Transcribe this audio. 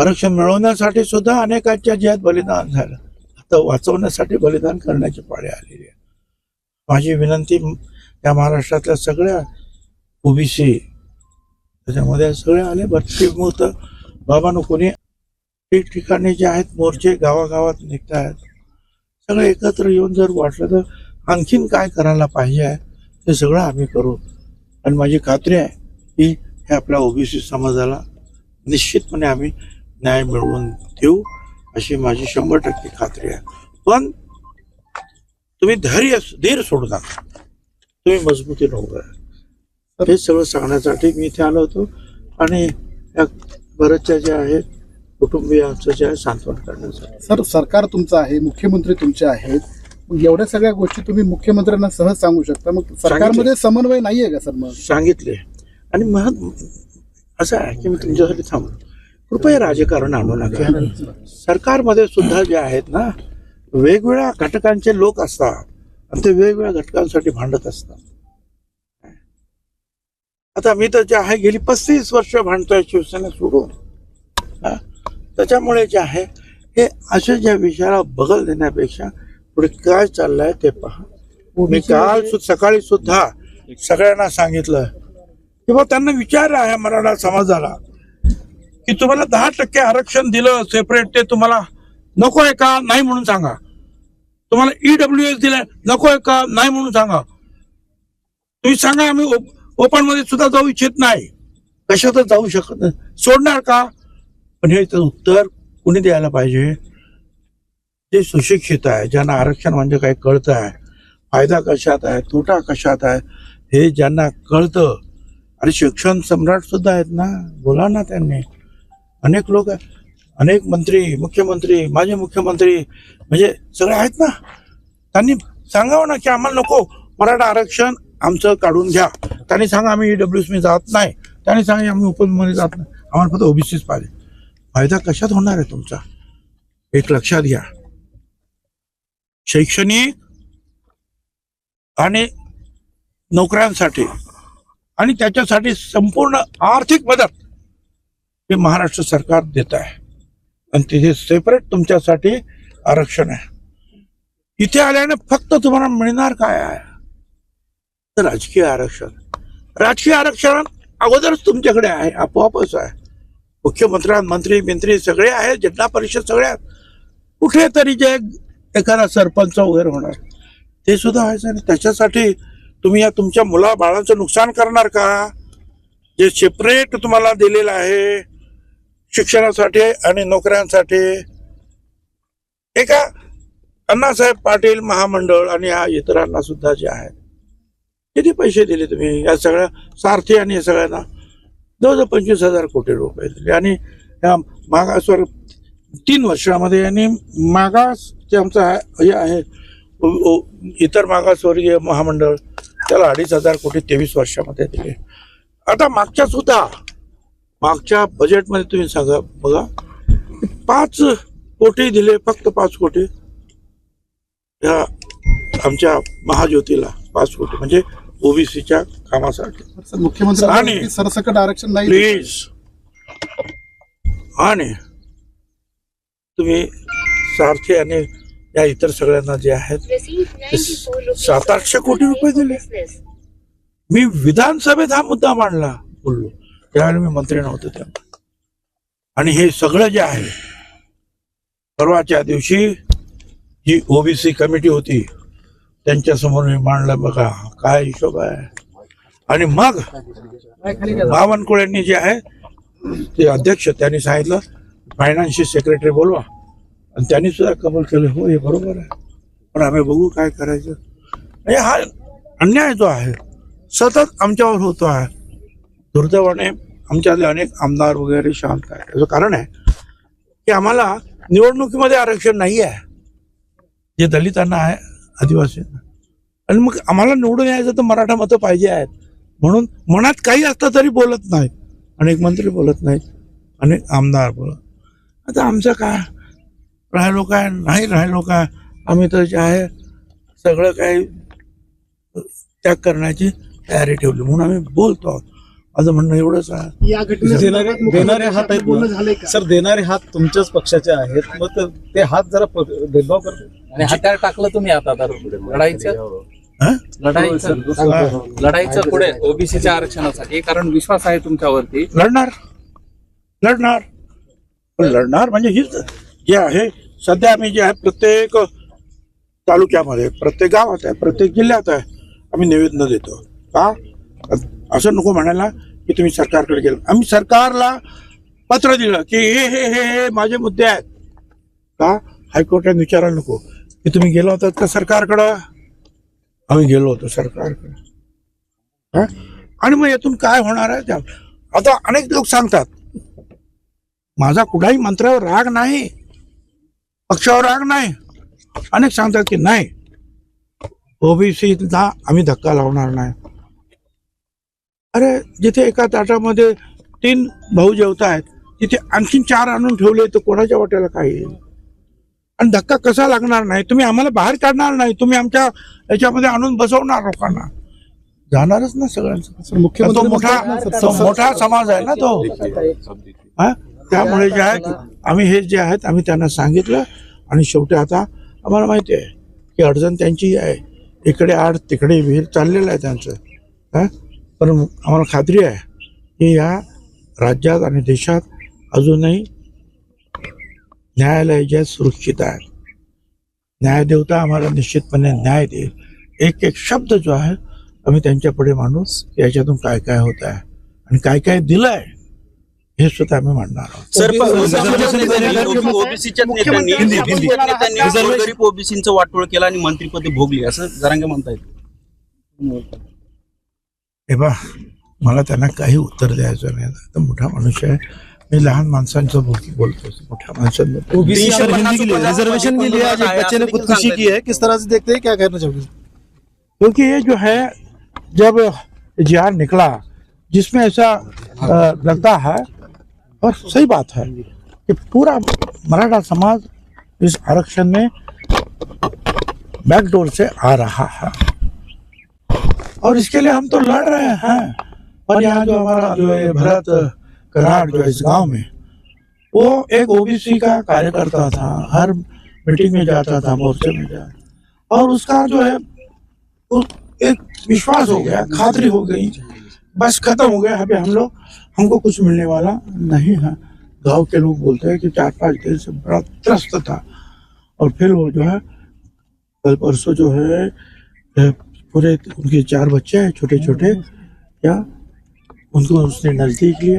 आरक्षण मिळवण्यासाठी सुद्धा अनेकांच्या ज्यात बलिदान झालं. आता वाचवण्यासाठी बलिदान करण्याची पाळी आलेली आहे. माझी विनंती या महाराष्ट्रातल्या सगळ्या ओबीसी त्याच्यामध्ये सगळे आले भरती मुहूर्त. बाबांनो कोणी ठिकठिकाणी जे आहेत मोर्चे गावागावात निघत आहेत सगळे एकत्र येऊन जर वाटलं तर आणखीन काय करायला पाहिजे आहे ते सगळं आम्ही करू. आणि माझी खात्री आहे की हे आपल्या ओबीसी समाजाला निश्चितपणे आम्ही न्याय मिळवून देऊ अशी माझी शंभर टक्के खात्री आहे. पण तुम्ही धैर्य धीर सोडू नका. तुम्ही मजबूतीने उभं हे सगळं सांगण्यासाठी मी इथे आलो होतो आणि बऱ्याचशा ज्या आहेत कुटुंबियांचं जे आहे सांत्वन करण्यासाठी. सर सरकार तुमचं आहे मुख्यमंत्री तुमचे आहेत. एवढ्या सगळ्या गोष्टी तुम्ही मुख्यमंत्र्यांना सहज सांगू शकता. मग सरकारमध्ये समन्वय नाहीये का सर मग? सांगितले. आणि मग असं आहे की मी तुमच्यासाठी थांबलो. कृपया राजकारण आणू नका. सरकारमध्ये सुद्धा जे आहेत ना वेगवेगळ्या घटकांचे लोक असतात आणि ते वेगवेगळ्या घटकांसाठी भांडत असतात. आता मी तर जे आहे गेली पस्तीस वर्ष भांडतोय शिवसेना सोडून. हा? त्याच्यामुळे जे आहे हे अशा ज्या विषयाला बगल देण्यापेक्षा पुढे काय चाललंय ते पहा. मी काल सकाळी सुद्धा सगळ्यांना सांगितलं. किंवा त्यांना विचार आहे मराठा समाजाला. की तुम्हाला दहा टक्के आरक्षण दिलं सेपरेट ते तुम्हाला नको आहे का? नाही म्हणून सांगा. तुम्हाला ईडब्ल्यू एस दिलं नको आहे का? नाही म्हणून सांगा. तुम्ही सांगा आम्ही ओपनमध्ये सुद्धा जाऊ इच्छित नाही. कशातच जाऊ शकत नाही. सोडणार का? पण हे उत्तर कुणी द्यायला पाहिजे? जे सुशिक्षित आहे ज्यांना आरक्षण म्हणजे काय कळतं आहे फायदा कशात आहे तोटा कशात आहे हे ज्यांना कळतं आणि शिक्षण सम्राट सुद्धा आहेत ना? बोला ना त्यांनी. अनेक लोक अनेक मंत्री मुख्यमंत्री माजी मुख्यमंत्री म्हणजे सगळे आहेत ना. त्यांनी सांगावं ना की आम्हाला नको मराठा आरक्षण आमचं काढून घ्या. त्यांनी सांगा आम्ही ईडब्ल्यू मी जात नाही. त्यांनी सांगा आम्ही ओपनमध्ये जात नाही. आम्हाला फक्त ओबीसीच पाहिजे. फायदा कशात होणार आहे तुमचा? एक लक्षात घ्या. शैक्षणिक आणि नोकऱ्यांसाठी आणि त्याच्यासाठी संपूर्ण आर्थिक मदत हे महाराष्ट्र सरकार देत आहे. आणि तिथे सेपरेट तुमच्यासाठी आरक्षण आहे. इथे आल्याने फक्त तुम्हाला मिळणार काय आहे? तर राजकीय आरक्षण. राजकीय आरक्षण अगोदरच तुमच्याकडे आहे आपोआपच आहे. मुख्यमंत्र्या मंत्री मंत्री सगळे आहेत जिल्हा परिषद सगळ्या कुठेतरी जे एखादा सरपंच वगैरे होणार ते सुद्धा व्हायचं आणि त्याच्यासाठी तुम्ही या तुमच्या मुला बाळांचं नुकसान करणार का? जे सेपरेट तुम्हाला दिलेलं आहे शिक्षणासाठी आणि नोकऱ्यांसाठी. एका अण्णासाहेब पाटील महामंडळ आणि या इतरांना सुद्धा जे आहेत किती पैसे दिले तुम्ही? या सगळ्या सारथी आणि या सगळ्यांना जवळजवळ पंचवीस हजार कोटी रुपये दिले. आणि या मागासवर तीन वर्षामध्ये यांनी मागास जे आमचं हे आहे इतर मागासवर्गीय महामंडळ त्याला अडीच हजार कोटी तेवीस वर्षामध्ये दिले. आता मागच्या सुद्धा मागच्या बजेटमध्ये तुम्ही सांगा बघा. पाच कोटी दिले फक्त पाच कोटी. या आमच्या महाज्योतीला पाच कोटी म्हणजे ओबीसीच्या कामासाठी. मुख्यमंत्री आणि- सरसकट आरक्षण नाही प्लीज. आणि तुम्ही सारथी आणि या इतर सगळ्यांना जे आहेत सात आठशे कोटी रुपये दिले. मी विधानसभेत हा मुद्दा मांडला बोललो. त्यावेळी मी मंत्री नव्हतो तेव्हा आणि हे सगळं जे आहे परवाच्या दिवशी जी ओबीसी कमिटी होती त्यांच्यासमोर मी मांडलं बघा काय हिशोब आहे? आणि मग बावनकुळेंनी जे आहे ते अध्यक्ष त्यांनी सांगितलं फायनान्शियल सेक्रेटरी बोलवा. आणि त्यांनी सुद्धा कबूल केलं हो हे बरोबर आहे. पण आम्ही बघू काय करायचं. म्हणजे हा अन्याय जो आहे सतत आमच्यावर होतो आहे. दुर्दैवाने आमच्यातले अनेक आमदार वगैरे शांत आहे त्याचं कारण आहे की आम्हाला निवडणुकीमध्ये आरक्षण नाही आहे जे दलितांना आहे आदिवासींना आणि मग आम्हाला निवडून यायचं तर मराठा मतं पाहिजे आहेत. म्हणून मनात काही असतं तरी बोलत नाहीत. अनेक मंत्री बोलत नाहीत. अनेक आमदार बोलत आता आमचं काय? राहिलो काय? नाही राहिलो काय? आम्ही तर जे आहे सगळं काही त्याग करण्याची तयारी ठेवली. म्हणून आम्ही बोलतो आहोत. माझं म्हणणं एवढंच आहे. या देणारे देणारे हात आहेत ना. का? सर देणारे हात तुमच्याच पक्षाचे आहेत. मग तर ते हात जरा प- भेदभाव करते आणि हात्यार टाकलं तुम्ही आता तर लढाईचं? हा? लढाईचं? लढाईचं पुढे ओबीसीच्या आरक्षणासाठी. कारण विश्वास आहे तुमच्यावरती. लढणार. लढणार. पण लढणार म्हणजे हीच जे आहे सध्या आम्ही जे आहे प्रत्येक तालुक्यामध्ये प्रत्येक गावात आहे प्रत्येक जिल्ह्यात आहे आम्ही निवेदन देतो. का? असं नको म्हणायला की तुम्ही सरकारकडे गेलो. आम्ही सरकारला पत्र दिलं की हे हे हे हे माझे मुद्दे आहेत. का? हायकोर्टाने विचारायला नको. की तुम्ही गेलो होतात का सरकारकडं? आम्ही गेलो होतो सरकारकडं. हा? आणि मग यातून काय होणार आहे? त्या आता अनेक लोक सांगतात माझा कुठलाही मंत्र्यावर राग नाही. पक्षावर राग नाही. अनेक सांगतात की नाही. ओबीसीला आम्ही धक्का लावणार नाही. अरे जिथे एका ताटामध्ये तीन भाऊ जेवत आहेत तिथे आणखीन चार आणून ठेवले तर कोणाच्या वाट्याला काय येईल आणि धक्का कसा लागणार नाही? तुम्ही आम्हाला बाहेर काढणार नाही तुम्ही आमच्या याच्यामध्ये आणून बसवणार लोकांना. जाणारच ना सगळ्यांचं. मुख्यमंत्री तो मोठा मोठा समाज आहे ना तो. हा? त्यामुळे जे आहेत आम्ही हे जे आहेत आम्ही त्यांना सांगितलं. आणि शेवटी आता आम्हाला माहिती आहे की अडचण त्यांची आहे. इकडे आड तिकडे विहीर चाललेलं आहे त्यांचं. हा? पण आम्हाला खात्री आहे की या राज्यात आणि देशात अजूनही न्यायालय जे सुरक्षित आहे. न्यायदेवता आम्हाला निश्चितपणे न्याय देईल. एक एक शब्द जो आहे आम्ही त्यांच्या पुढे मांडू. की याच्यातून काय काय होत आहे आणि काय काय दिलंय हे सुद्धा आम्ही मांडणार आहोत. ओबीसीच्या नेत्यांनी वाटोळ केलं आणि मंत्रीपदी भोगली असं जरांगे म्हणतायत. हे बा मला त्यांना काही उत्तर द्यायचं नाही. तर मोठा मनुष्य आहे. मी लहान माणसांचं बोल- बोलतो. मोठ्या माणसांबद्दल ओबीसी हिंदी के लिए रिजर्वेशन के लिए आज एक बच्चे ने खुदकुशी की है किस तरह से देखते हैं क्या कहना चाहोगे क्योंकि ये जो है जब जी निकला जिसमें ऐसा अ, लगता है और सही बात है कि पूरा मराठा समाज इस आरक्षण में बैकडोर से आ रहा है। और इसके लिए हम तो लड़ रहे हैं। और यहाँ जो हमारा जो है भरत कराड़ जो इस गाँव में वो एक ओबीसी का कार्यकर्ता था। हर मीटिंग में जाता था मोर्चे में जाता और उसका जो है वो एक विश्वास हो गया खातरी हो गई। बस खत्म हो गया। अभी हम लोग हमको कुछ मिलने वाला नहीं है। गाँव के लोग बोलते हैं कि चार पाँच दिन से बड़ा त्रस्त था। और फिर वो जो है कल परसों जो है पूरे उनके चार बच्चे हैं छोटे छोटे क्या उनको उसने नजदीक लिया।